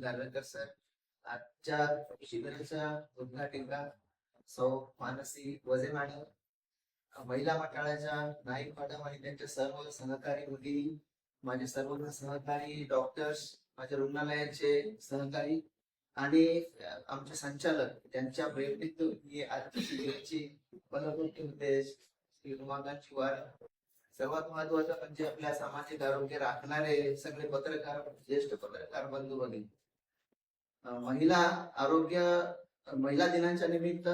गारवेकर sir आजच्या शिबिराच्या उद्घाटनला सौ मानसी वजे मॅडम महिला मंडळाच्या नाईक मॅडम आणि त्यांचे सर्व सहकारी मुली माझे सर्व सहकारी डॉक्टर्स माझ्या रुग्णालयाचे सहकारी आणि आमचे संचालक त्यांच्या प्रेरणेतून ही आजची शिबिराची बनवण्याचे होते श्री सर्वात महत्वाचं म्हणजे आपल्या सामाजिक आरोग्य राखणारे सगळे पत्रकार ज्येष्ठ पत्रकार बंधू बघितले महिला आरोग्य महिला दिनाच्या निमित्त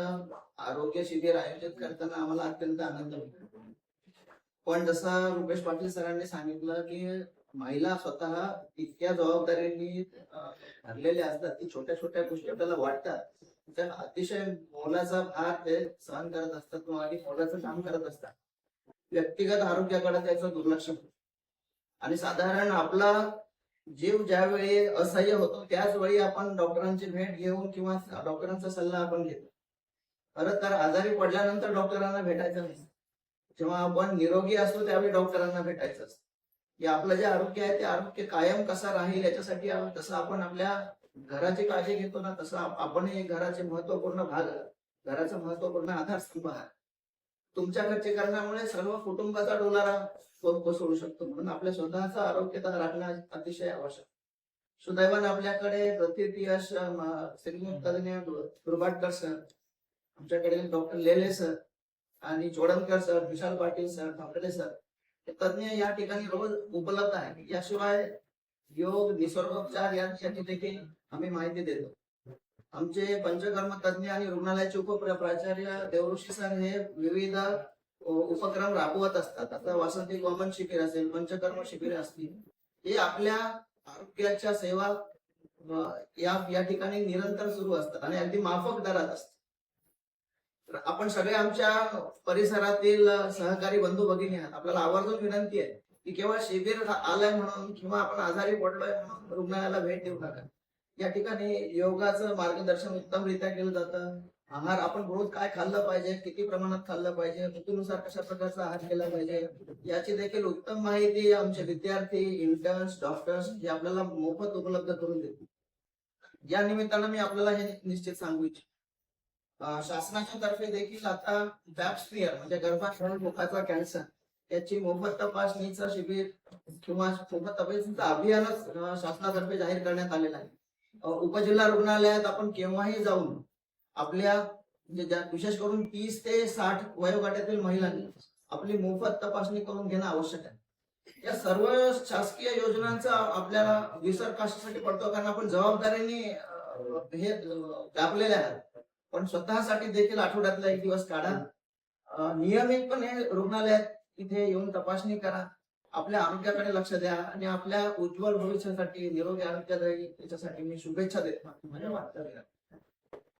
आरोग्य शिबिर आयोजित करताना आम्हाला अत्यंत आनंद होतो. पण जसं रुपेश पाटील सरांनी सांगितलं की महिला स्वतः इतक्या जबाबदारीने भरलेल्या असतात की छोट्या छोट्या गोष्टी आपल्याला वाटतात. त्या अतिशय मोलाचा भार ते सहन करत असतात किंवा आणि मोलाचं काम करत असतात. व्यक्तिगत आरोग्याकडे त्याचं दुर्लक्ष होतं. आणि साधारण आपला जीव ज्यावेळी असह्य होतो त्याच वेळी आपण डॉक्टरांची भेट घेऊन किंवा डॉक्टरांचा सल्ला आपण घेतो. खरं तर आजारी पडल्यानंतर डॉक्टरांना भेटायचं नाही. जेव्हा आपण निरोगी असतो त्यावेळी डॉक्टरांना भेटायचं असतं. की आपलं जे आरोग्य आहे ते आरोग्य कायम कसा राहील याच्यासाठी आ- जसं आपण आपल्या घराची काळजी घेतो ना तसं आपण हे घराचे महत्त्वपूर्ण भाग घराचा महत्त्वपूर्ण आधारस्तंभ आहे तुमच्या घरचे कारणामुळे सर्व कुटुंबाचा डोलारा को- कोसळू शकतो? म्हणून आपल्या स्वतःचा आरोग्यता राखणं अतिशय आवश्यक. सुदैवाने आपल्याकडे प्रतियश श्रीमंत दुर्भाटकर सर आमच्याकडे डॉक्टर लेले सर आणि Jodankar sir Vishal Patil sir Thackeray sir हे तज्ञ या ठिकाणी रोज उपलब्ध आहे याशिवाय योग निसर्गोपचार यांसाठी देखील आम्ही माहिती देतो. आमचे पंचकर्म तज्ञ आणि रुग्णालयाचे उपप्राचार्य देवऋषी सर हे विविध उपक्रम राबवत असतात. आता वासंती गोमन शिबिर असेल पंचकर्म शिबिर असतील हे आपल्या आरोग्याच्या सेवा या या ठिकाणी निरंतर सुरू असतात आणि अगदी माफक दरात असतात. तर आपण सगळे आमच्या परिसरातील सहकारी बंधू भगिनी आहात. आपल्याला आवर्जून विनंती आहे की केवळ शिबिर आलंय म्हणून किंवा आपण आजारी पडलोय म्हणून रुग्णालयाला भेट देऊ नका. या ठिकाणी योगाचं मार्गदर्शन उत्तमरित्या केलं जातं. आहार आपण रोज काय खाल्लं पाहिजे किती प्रमाणात खाल्लं पाहिजे ऋतूनुसार कशा प्रकारचा आहार केला पाहिजे याची देखील उत्तम माहिती आमचे विद्यार्थी इंटर्न्स डॉक्टर्स हे आपल्याला मोफत उपलब्ध करून देतील. या निमित्तानं मी आपल्याला हे निश्चित सांगू इच्छितो. शासनाच्या तर्फे देखील आता बॅपस्फिअर म्हणजे गर्भाशय मुखाचा कॅन्सर याची मोफत तपासणीचं शिबिर किंवा मोफत तपासणीचं अभियानच शासनातर्फे जाहीर करण्यात आलेलं आहे. उपजिल्हा रुग्णालयात आपण केव्हाही जाऊन आपल्या म्हणजे विशेष करून तीस ते साठ वयोगटातील महिलांनी आपली मोफत तपासणी करून घेणं आवश्यक आहे. या सर्व शासकीय योजनांचा आपल्याला विसर कशासाठी पडतो? कारण आपण जबाबदारीने हे व्यापलेले आहात. पण स्वतःसाठी देखील आठवड्यातला एक दिवस काढा. नियमितपणे रुग्णालयात इथे येऊन तपासणी करा. आपल्या आरोग्याकडे लक्ष द्या आणि आपल्या उज्ज्वल भविष्यासाठी निरोगी आरोग्यदायी याच्यासाठी मी शुभेच्छा देत म्हणजे वाटतं